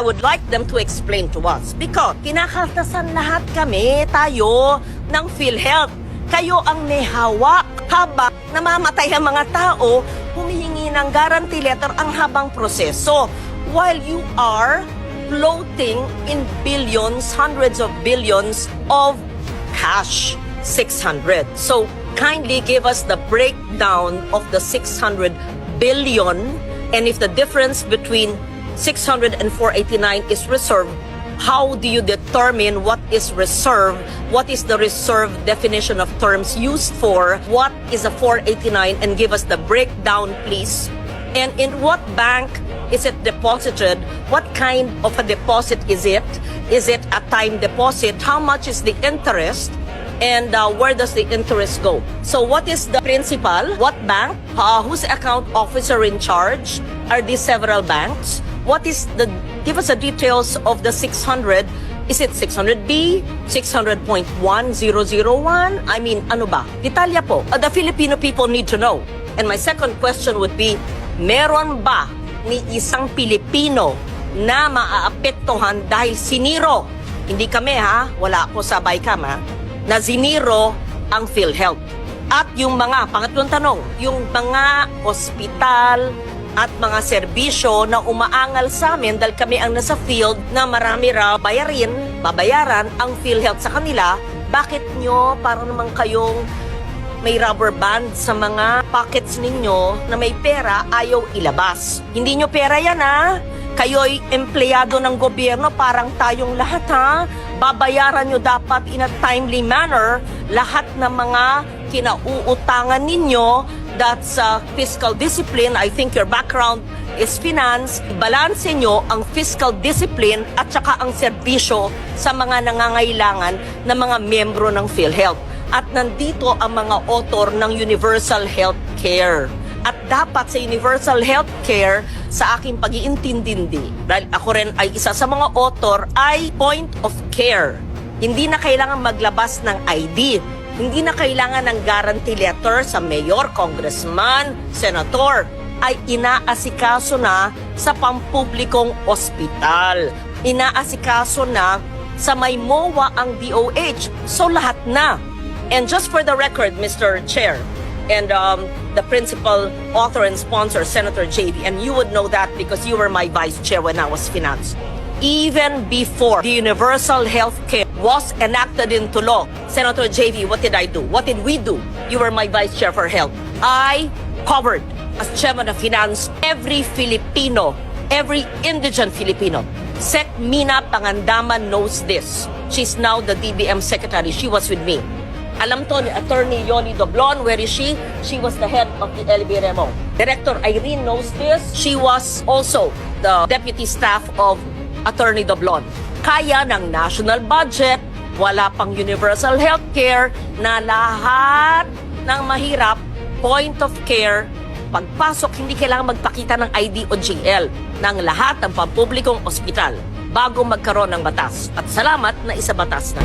I would like them to explain to us because kinakaltasan lahat kami, tayo, ng PhilHealth. Kayo ang may hawak habang namamatay ang mga tao, humihingi ng guarantee letter ang habang proseso. While you are floating in billions, hundreds of billions of cash, 600. So kindly give us the breakdown of the 600 billion and if the difference between 600 and 489 is reserved, how do you determine what is reserve? What is the reserve definition of terms used for? What is a 489? And give us the breakdown, please. And in what bank is it deposited? What kind of a deposit is it? Is it a time deposit? How much is the interest? And uh, where does the interest go? So what is the principal? What bank? Uh, whose account officer in charge? Are these several banks? What is the, give us the details of the 600. Is it 600B? 600.1001? I mean, ano ba? Detalya po. Uh, the Filipino people need to know. And my second question would be, meron ba ni isang Pilipino na maaapektuhan dahil siniro? Hindi kami ha, wala ako sa BICAM ha, na siniro ang PhilHealth. At yung mga, pangatlong tanong, yung mga ospital at mga serbisyo na umaangal sa amin dahil kami ang nasa field na marami raw bayarin, babayaran ang PhilHealth sa kanila, bakit nyo para naman kayong may rubber band sa mga pockets ninyo na may pera ayaw ilabas. Hindi nyo pera yan ha. Kayo'y empleyado ng gobyerno parang tayong lahat ha. Babayaran nyo dapat in a timely manner lahat ng mga kinauutangan ninyo. That's uh, fiscal discipline. I think your background is finance. Balanse nyo ang fiscal discipline at saka ang serbisyo sa mga nangangailangan ng mga miyembro ng PhilHealth at nandito ang mga author ng Universal Health Care. At dapat sa Universal Health Care, sa aking pag-iintindindi, dahil ako rin ay isa sa mga author, ay point of care. Hindi na kailangan maglabas ng ID. Hindi na kailangan ng guarantee letter sa mayor, congressman, senator. Ay inaasikaso na sa pampublikong ospital. Inaasikaso na sa may MOA ang DOH. So lahat na. And just for the record, Mr. Chair, and um, the principal author and sponsor, Senator JV, and you would know that because you were my vice chair when I was finance. Even before the universal health care was enacted into law, Senator JV, what did I do? What did we do? You were my vice chair for health. I covered as chairman of finance every Filipino, every indigent Filipino. Sec Mina Pangandaman knows this. She's now the DBM secretary. She was with me. Alam to ni Attorney Yoli Doblon. Where is she? She was the head of the LBRMO. Director Irene knows this. She was also the deputy staff of Attorney Doblon. Kaya ng national budget, wala pang universal health care na lahat ng mahirap, point of care, pagpasok hindi kailangan magpakita ng ID o GL ng lahat ng pampublikong ospital bago magkaroon ng batas. At salamat na isa batas na.